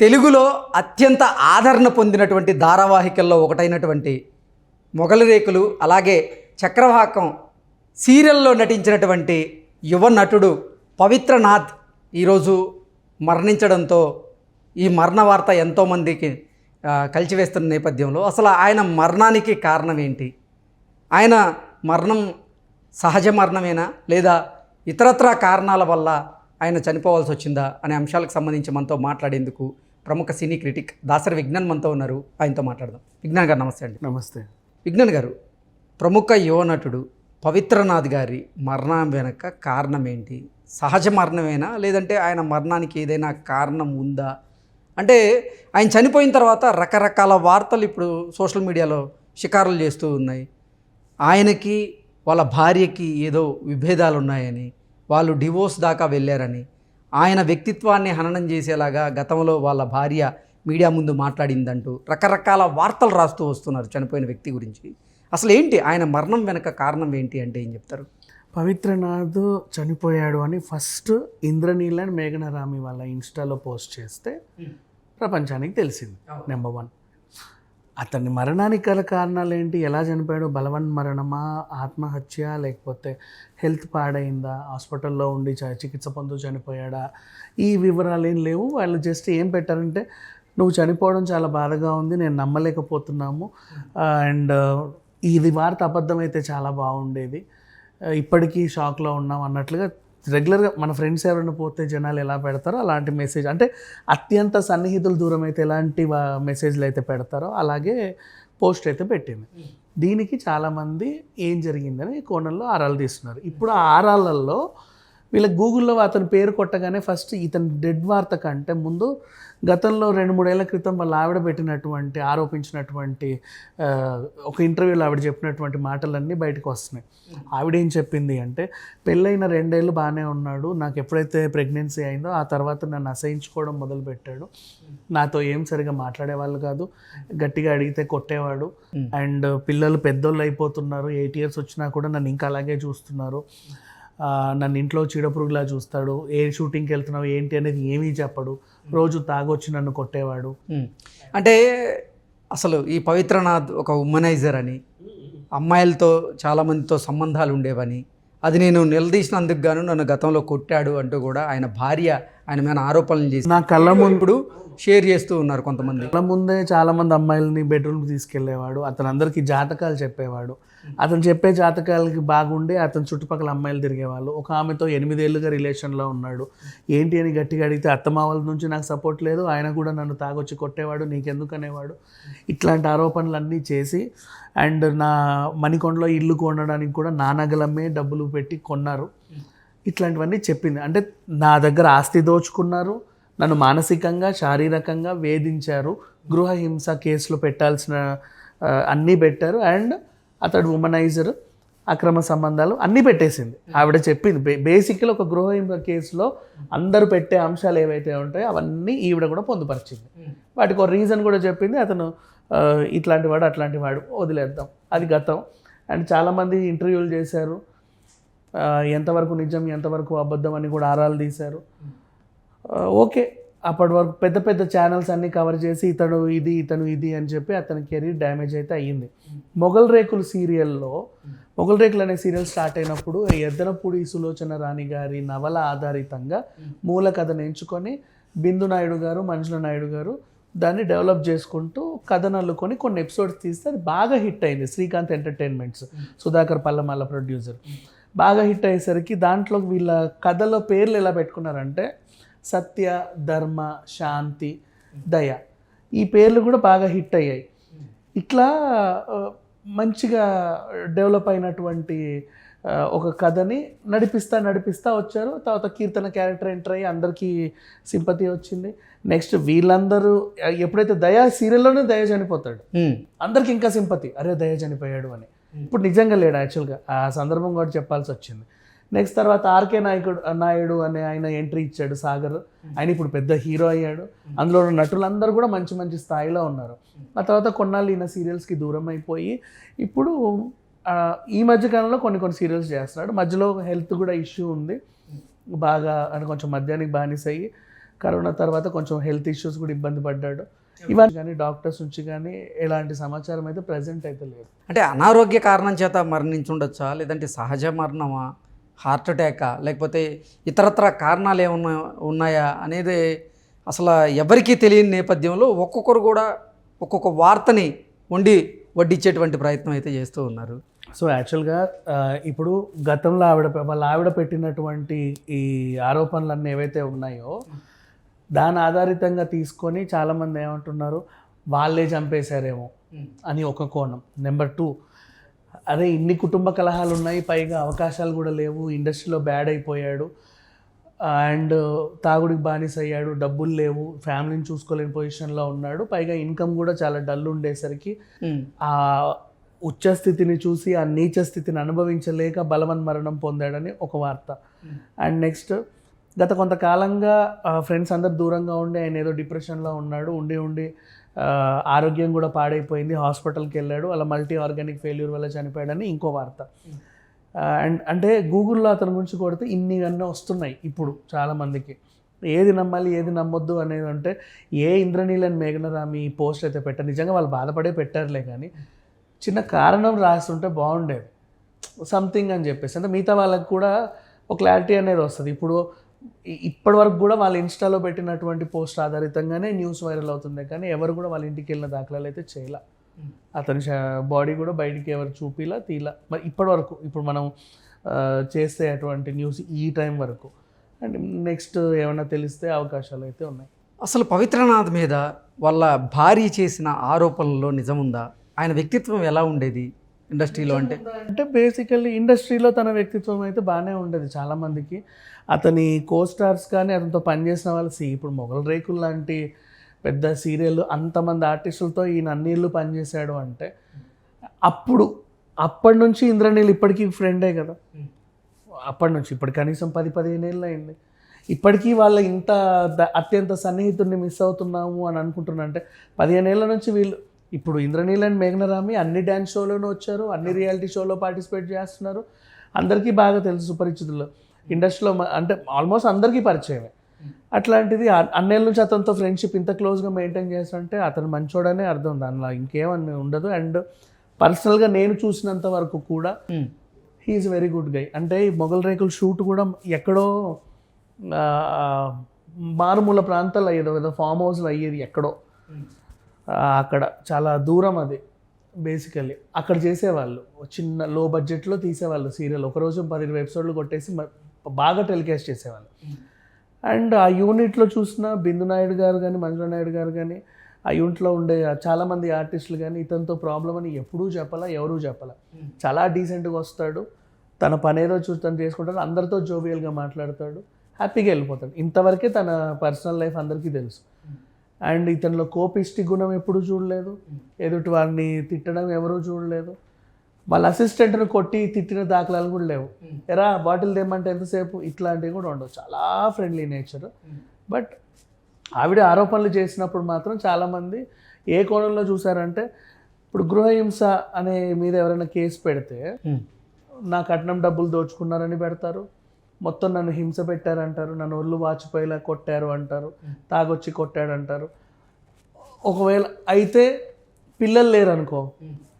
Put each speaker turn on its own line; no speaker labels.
తెలుగులో అత్యంత ఆదరణ పొందినటువంటి ధారావాహికల్లో ఒకటైనటువంటి మొగలి రేకులు అలాగే చక్రవాకం సీరియల్లో నటించినటువంటి యువ నటుడు పవిత్రనాథ్ ఈరోజు మరణించడంతో ఈ మరణ వార్త ఎంతోమందికి కలిచివేస్తున్న నేపథ్యంలో అసలు ఆయన మరణానికి కారణం ఏంటి? ఆయన మరణం సహజ మరణమేనా? లేదా ఇతరత్ర కారణాల వల్ల ఆయన చనిపోవాల్సి వచ్చిందా? అనే అంశాలకు సంబంధించి మనతో మాట్లాడేందుకు ప్రముఖ సినీ క్రిటిక్ దాసరి విజ్ఞాన్ మనతో ఉన్నారు. ఆయనతో మాట్లాడదాం. విజ్ఞాన్ గారు నమస్తే అండి.
నమస్తే.
విజ్ఞాన్ గారు ప్రముఖ యువ నటుడు పవిత్రనాథ్ గారి మరణం వెనక కారణం ఏంటి సహజ మరణమేనా? లేదంటే ఆయన మరణానికి ఏదైనా కారణం ఉందా? అంటే ఆయన చనిపోయిన తర్వాత రకరకాల వార్తలు ఇప్పుడు సోషల్ మీడియాలో షికారులు చేస్తూ ఉన్నాయి. ఆయనకి వాళ్ళ భార్యకి ఏదో విభేదాలు ఉన్నాయని వాళ్ళు డివోర్స్ దాకా వెళ్ళారని ఆయన వ్యక్తిత్వాన్ని హననం చేసేలాగా గతంలో వాళ్ళ భార్య మీడియా ముందు మాట్లాడిందంటూ రకరకాల వార్తలు రాస్తూ వస్తున్నారు చనిపోయిన వ్యక్తి గురించి. అసలు ఏంటి? ఆయన మరణం వెనక కారణం ఏంటి అంటే ఏం చెప్తారు?
పవిత్రనాథ్ చనిపోయాడు అని ఫస్ట్ ఇంద్రనీల్ అండ్ మేఘనరామి వాళ్ళ ఇన్స్టాలో పోస్ట్ చేస్తే ప్రపంచానికి తెలిసింది నెంబర్ వన్. అతని మరణానికి గల కారణాలు ఏంటి ఎలా చనిపోయాడు? బలవన్ మరణమా? ఆత్మహత్య? లేకపోతే హెల్త్ పాడైందా? హాస్పిటల్లో ఉండి చ- చికిత్స పొందుతూ చనిపోయాడా? ఈ వివరాలు ఏం లేవు. వాళ్ళు జస్ట్ ఏం పెట్టారంటే నువ్వు చనిపోవడం చాలా బాధగా ఉంది. నేను నమ్మలేకపోతున్నాము. అండ్ ఇది వార్త అబద్ధమైతే చాలా బాగుండేది. ఇప్పటికీ షాక్లో ఉన్నాం అన్నట్లుగా రెగ్యులర్గా మన ఫ్రెండ్స్ ఎవరైనా పోతే జనాలు ఎలా పెడతారో అలాంటి మెసేజ్ అంటే అత్యంత సన్నిహితులు దూరం అయితే ఎలాంటి మెసేజ్లు అయితే పెడతారో అలాగే పోస్ట్ అయితే పెట్టింది. దీనికి చాలామంది ఏం జరిగిందని కోణంలో ఆరాలు తీస్తున్నారు. ఇప్పుడు ఆ ఆరాలలో వీళ్ళ గూగుల్లో అతని పేరు కొట్టగానే ఫస్ట్ ఇతని డెడ్ వార్త కంటే ముందు గతంలో రెండు మూడేళ్ళ క్రితం వాళ్ళ ఆవిడ పెట్టినటువంటి ఆరోపించినటువంటి ఒక ఇంటర్వ్యూలో ఆవిడ చెప్పినటువంటి మాటలన్నీ బయటకు వస్తున్నాయి. ఆవిడ ఏం చెప్పింది అంటే పెళ్ళైన రెండేళ్ళు బాగానే ఉన్నాడు. నాకు ఎప్పుడైతే ప్రెగ్నెన్సీ అయిందో ఆ తర్వాత నన్ను అసహించుకోవడం మొదలుపెట్టాడు. నాతో ఏం సరిగా మాట్లాడేవాళ్ళు కాదు. గట్టిగా అడిగితే కొట్టేవాడు. అండ్ పిల్లలు పెద్దోళ్ళు అయిపోతున్నారు. ఎయిట్ ఇయర్స్ వచ్చినా కూడా నన్ను ఇంకా అలాగే చూస్తున్నారు. నన్ను ఇంట్లో చీడపురుగులా చూస్తాడు ఏ షూటింగ్కి వెళ్తున్నావు ఏంటి అనేది ఏమీ చెప్పడు. రోజు తాగొచ్చి నన్ను కొట్టేవాడు.
అంటే అసలు ఈ పవిత్రనాథ్ ఒక ఉమనైజర్ అని అమ్మాయిలతో చాలామందితో సంబంధాలు ఉండేవని అది నేను నిలదీసినందుకు గాను నన్ను గతంలో కొట్టాడు అంటూ కూడా ఆయన భార్య ఆయన మీద ఆరోపణలు చేసి
నా కళ్ళ ముందు
ఇప్పుడు షేర్ చేస్తూ ఉన్నారు కొంతమంది.
కళ్ళ ముందే చాలా మంది అమ్మాయిలని బెడ్రూమ్కి తీసుకెళ్ళేవాడు అతను అందరికీ జాతకాలు చెప్పేవాడు. అతను చెప్పే జాతకాలకి బాగుండి అతను చుట్టుపక్కల అమ్మాయిలు తిరిగేవాళ్ళు. ఒక ఆమెతో ఎనిమిదేళ్ళుగా రిలేషన్లో ఉన్నాడు. ఏంటి అని గట్టిగా అడిగితే అత్తమావల నుంచి నాకు సపోర్ట్ లేదు ఆయన కూడా నన్ను తాగొచ్చి కొట్టేవాడు నీకెందుకు అనేవాడు. ఇట్లాంటి ఆరోపణలు అన్నీ చేసి అండ్ నా మణికొండలో ఇల్లు కొనడానికి కూడా నా నగలమ్మే డబ్బులు పెట్టి కొన్నారు. ఇట్లాంటివన్నీ చెప్పింది. అంటే నా దగ్గర ఆస్తి దోచుకున్నారు నన్ను మానసికంగా శారీరకంగా వేధించారు గృహహింస కేసులో పెట్టాల్సిన అన్నీ పెట్టారు. అండ్ అతడు ఉమనైజర్ అక్రమ సంబంధాలు అన్నీ పెట్టేసింది. ఆవిడ చెప్పింది. బే బేసిక్గా ఒక గృహహింస కేసులో అందరూ పెట్టే అంశాలు ఏవైతే ఉంటాయో అవన్నీ ఈవిడ కూడా పొందుపరిచింది. వాటికి ఒక రీజన్ కూడా చెప్పింది. అతను ఇట్లాంటి వాడు అట్లాంటి వాడు వదిలేద్దాం. అది గతం. అండ్ చాలామంది ఇంటర్వ్యూలు చేశారు. ఎంతవరకు నిజం ఎంతవరకు అబద్ధం అని కూడా ఆరాలు తీశారు. ఓకే అప్పటి వరకు పెద్ద పెద్ద ఛానల్స్ అన్నీ కవర్ చేసి ఇతను ఇది ఇతను ఇది అని చెప్పి అతని కెరీర్ డ్యామేజ్ అయితే అయ్యింది. మొగల్ రేకులు సీరియల్లో మొగల్ రేకులు అనే సీరియల్ స్టార్ట్ అయినప్పుడు ఎద్దనపూడి సులోచన రాణి గారి నవల ఆధారితంగా మూల కథను ఎంచుకొని బిందు నాయుడు గారు మంజుల నాయుడు గారు దాన్ని డెవలప్ చేసుకుంటూ కథను అల్లుకొని కొన్ని ఎపిసోడ్స్ తీస్తే అది బాగా హిట్ అయింది. శ్రీకాంత్ ఎంటర్టైన్మెంట్స్ సుధాకర్ పల్లమల్ల ప్రొడ్యూసర్ బాగా హిట్ అయ్యేసరికి దాంట్లో వీళ్ళ కథలో పేర్లు ఎలా పెట్టుకున్నారంటే సత్య ధర్మ శాంతి దయ. ఈ పేర్లు కూడా బాగా హిట్ అయ్యాయి. ఇట్లా మంచిగా డెవలప్ అయినటువంటి ఒక కథని నడిపిస్తా నడిపిస్తా వచ్చారు. తర్వాత కీర్తన క్యారెక్టర్ ఎంటర్ అయ్యి అందరికీ సింపతి వచ్చింది. నెక్స్ట్ వీళ్ళందరూ ఎప్పుడైతే దయ సీరియల్లోనే దయ చనిపోతాడు. అందరికి ఇంకా సింపతి. అరే దయ చనిపోయాడు అని. ఇప్పుడు నిజంగా లేడు యాక్చువల్గా ఆ సందర్భం కూడా చెప్పాల్సి వచ్చింది. నెక్స్ట్ తర్వాత ఆర్కే నాయకుడు నాయుడు అనే ఆయన ఎంట్రీ ఇచ్చాడు సాగర్. ఆయన ఇప్పుడు పెద్ద హీరో అయ్యాడు. అందులో ఉన్న నటులందరూ కూడా మంచి మంచి స్థాయిలో ఉన్నారు. ఆ తర్వాత కొన్నాళ్ళు ఈయన సీరియల్స్కి దూరం అయిపోయి ఇప్పుడు ఈ మధ్య కాలంలో కొన్ని కొన్ని సీరియల్స్ చేస్తున్నాడు. మధ్యలో హెల్త్ కూడా ఇష్యూ ఉంది. బాగా అని కొంచెం మద్యానికి బానిస అయ్యి కరోనా తర్వాత కొంచెం హెల్త్ ఇష్యూస్ కూడా ఇబ్బంది పడ్డాడు. ఇవన్నీ కానీ డాక్టర్స్ నుంచి కానీ ఎలాంటి సమాచారం అయితే ప్రజెంట్ అయితే లేదు.
అంటే అనారోగ్య కారణం చేత మరణించుండొచ్చా? లేదంటే సహజ మరణమా? హార్ట్ అటాకా? లేకపోతే ఇతరత్ర కారణాలు ఏమన్నా ఉన్నాయా? అనేది అసలు ఎవరికీ తెలియని నేపథ్యంలో ఒక్కొక్కరు కూడా ఒక్కొక్క వార్తని వండి వడ్డించేటువంటి ప్రయత్నం అయితే చేస్తూ ఉన్నారు.
సో యాక్చువల్గా ఇప్పుడు గతంలో ఆవిడ వాళ్ళ ఆవిడ పెట్టినటువంటి ఈ ఆరోపణలన్నీ ఏవైతే ఉన్నాయో దాని ఆధారితంగా తీసుకొని చాలామంది ఏమంటున్నారు వాళ్ళే చంపేశారేమో అని ఒక కోణం. నెంబర్ టూ అదే ఇన్ని కుటుంబ కలహాలు ఉన్నాయి పైగా అవకాశాలు కూడా లేవు ఇండస్ట్రీలో బ్యాడ్ అయిపోయాడు అండ్ తాగుడికి బానిస అయ్యాడు డబ్బులు లేవు ఫ్యామిలీని చూసుకోలేని పొజిషన్లో ఉన్నాడు పైగా ఇన్కమ్ కూడా చాలా డల్ ఉండేసరికి. ఆ ఉచ్చ స్థితిని చూసి ఆ నీచ స్థితిని అనుభవించలేక బలవన్ మరణం పొందాడని ఒక వార్త. అండ్ నెక్స్ట్ గత కొంతకాలంగా ఫ్రెండ్స్ అందరు దూరంగా ఉండి ఆయన ఏదో డిప్రెషన్లో ఉన్నాడు ఉండి ఉండి ఆరోగ్యం కూడా పాడైపోయింది హాస్పిటల్కి వెళ్ళాడు అలా మల్టీ ఆర్గానిక్ ఫెయిల్యూర్ వల్ల చనిపోయాడని ఇంకో వార్త. అండ్ అంటే గూగుల్లో అతని గురించి కొడితే ఇన్ని అన్నీ వస్తున్నాయి ఇప్పుడు చాలామందికి. ఏది నమ్మాలి ఏది నమ్మొద్దు అనేది అంటే ఏ ఇంద్రనీలని మేఘనరామి పోస్ట్ అయితే పెట్టారు నిజంగా వాళ్ళు బాధపడే పెట్టారులే కానీ చిన్న కారణం రాస్తుంటే బాగుండేది. సంథింగ్ అని చెప్పేసి అంటే మిగతా వాళ్ళకి కూడా ఒక క్లారిటీ అనేది వస్తుంది. ఇప్పుడు ఇప్పటి వరకు కూడా వాళ్ళ ఇన్స్టాలో పెట్టినటువంటి పోస్ట్ ఆధారితంగానే న్యూస్ వైరల్ అవుతుంది కానీ ఎవరు కూడా వాళ్ళ ఇంటికి వెళ్ళిన దాఖలాలు అయితే చేయలే. అతని బాడీ కూడా బయటికి ఎవరు చూపిలా తీలా. మరి ఇప్పటి వరకు ఇప్పుడు మనం చేసే అటువంటి న్యూస్ ఈ టైం వరకు. అండ్ నెక్స్ట్ ఏమైనా తెలిస్తే అవకాశాలు అయితే ఉన్నాయి.
అసలు పవిత్రనాథ్ మీద వాళ్ళ భార్య చేసిన ఆరోపణల్లో నిజముందా? ఆయన వ్యక్తిత్వం ఎలా ఉండేది? ఇండస్ట్రీలో అంటే?
అంటే బేసికల్లీ ఇండస్ట్రీలో తన వ్యక్తిత్వం అయితే బాగానే ఉండేది చాలామందికి. అతని కో స్టార్స్ కానీ అతనితో పనిచేసిన వాళ్ళు సి ఇప్పుడు మొగల్ రేకులు లాంటి పెద్ద సీరియల్ అంతమంది ఆర్టిస్టులతో ఈయన అన్నిళ్ళు పనిచేశాడు అంటే అప్పుడు అప్పటి నుంచి ఇంద్రనీళ్ళు ఇప్పటికీ ఫ్రెండే కదా. అప్పటి నుంచి ఇప్పుడు కనీసం పది పదిహేను ఏళ్ళు అయింది. ఇప్పటికీ వాళ్ళ ఇంత అత్యంత సన్నిహితుడిని మిస్ అవుతున్నాము అని అనుకుంటున్నా అంటే పదిహేను ఏళ్ళ నుంచి వీళ్ళు ఇప్పుడు ఇంద్రనీల్ అండ్ మేఘనరామి అన్ని డ్యాన్స్ షోలోనూ వచ్చారు అన్ని రియాలిటీ షోలో పార్టిసిపేట్ చేస్తున్నారు. అందరికీ బాగా తెలుసు సుపరిచితులు ఇండస్ట్రీలో అంటే ఆల్మోస్ట్ అందరికీ పరిచయమే. అట్లాంటిది అన్నేళ్ళ నుంచి అతనితో ఫ్రెండ్షిప్ ఇంత క్లోజ్గా మెయింటైన్ చేస్తుంటే అతను మంచోడనే అర్థం. దానిలో ఇంకేమని ఉండదు. అండ్ పర్సనల్గా నేను చూసినంత వరకు కూడా. He is very good guy. అంటే ఈ మొగల్ రేకుల షూట్ కూడా ఎక్కడో మారుమూల ప్రాంతాల్లో అయ్యేది ఏదో ఫామ్ హౌస్లో అయ్యేది ఎక్కడో. అక్కడ చాలా దూరం అది బేసికల్లీ అక్కడ చేసేవాళ్ళు. చిన్న లో బడ్జెట్లో తీసేవాళ్ళు సీరియల్. ఒకరోజు పది ఇరవై ఎపిసోడ్లు కొట్టేసి బాగా టెలికాస్ట్ చేసేవాళ్ళు. అండ్ ఆ యూనిట్లో చూసిన బిందు నాయుడు గారు కానీ మంజుల నాయుడు గారు కానీ ఆ యూనిట్లో ఉండే చాలామంది ఆర్టిస్టులు కానీ ఇతనితో ప్రాబ్లం అని ఎప్పుడూ చెప్పాలా ఎవరూ చెప్పాలా. చాలా డీసెంట్గా వస్తాడు. తన పని ఏదో చూసి తను చేసుకుంటాడు. అందరితో జోవియల్గా మాట్లాడతాడు. హ్యాపీగా వెళ్ళిపోతాడు. ఇంతవరకే తన పర్సనల్ లైఫ్ అందరికీ తెలుసు. అండ్ ఇతనిలో కోపిష్టి గుణం ఎప్పుడూ చూడలేదు. ఎదుటి వారిని తిట్టడం ఎవరూ చూడలేదు. వాళ్ళ అసిస్టెంట్ని కొట్టి తిట్టిన దాఖలాలు కూడా లేవు. ఎరా బాటిల్ తెమ్మంటే ఎంతసేపు? ఇట్లాంటివి కూడా ఉండవు. చాలా ఫ్రెండ్లీ నేచర్. బట్ ఆవిడ ఆరోపణలు చేసినప్పుడు మాత్రం చాలామంది ఏ కోణంలో చూసారంటే ఇప్పుడు గృహహింస అనే మీద ఎవరైనా కేసు పెడితే. నా కట్నం డబ్బులు దోచుకున్నారని పెడతారు. మొత్తం నన్ను హింస పెట్టారంటారు. నన్ను ఒళ్ళు వాచిపోయేలా కొట్టారు అంటారు. తాగొచ్చి కొట్టాడు అంటారు ఒకవేళ అయితే పిల్లలు లేరు అనుకో